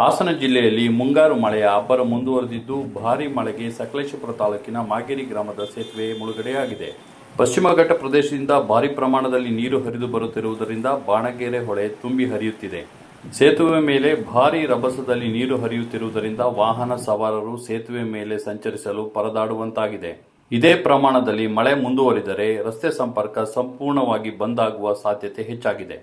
ಹಾಸನ ಜಿಲ್ಲೆಯಲ್ಲಿ ಮುಂಗಾರು ಮಳೆಯ ಅಬ್ಬರ ಮುಂದುವರೆದಿದ್ದು, ಭಾರೀ ಮಳೆಗೆ ಸಕಲೇಶಪುರ ತಾಲೂಕಿನ ಮಾಗೇರಿ ಗ್ರಾಮದ ಸೇತುವೆ ಮುಳುಗಡೆಯಾಗಿದೆ. ಪಶ್ಚಿಮ ಘಟ್ಟ ಪ್ರದೇಶದಿಂದ ಭಾರಿ ಪ್ರಮಾಣದಲ್ಲಿ ನೀರು ಹರಿದು ಬರುತ್ತಿರುವುದರಿಂದ ಬಾಣಗೆರೆ ಹೊಳೆ ತುಂಬಿ ಹರಿಯುತ್ತಿದೆ. ಸೇತುವೆ ಮೇಲೆ ಭಾರೀ ರಭಸದಲ್ಲಿ ನೀರು ಹರಿಯುತ್ತಿರುವುದರಿಂದ ವಾಹನ ಸವಾರರು ಸೇತುವೆ ಮೇಲೆ ಸಂಚರಿಸಲು ಪರದಾಡುವಂತಾಗಿದೆ. ಇದೇ ಪ್ರಮಾಣದಲ್ಲಿ ಮಳೆ ಮುಂದುವರಿದರೆ ರಸ್ತೆ ಸಂಪರ್ಕ ಸಂಪೂರ್ಣವಾಗಿ ಬಂದ್ ಆಗುವ ಸಾಧ್ಯತೆ ಹೆಚ್ಚಾಗಿದೆ.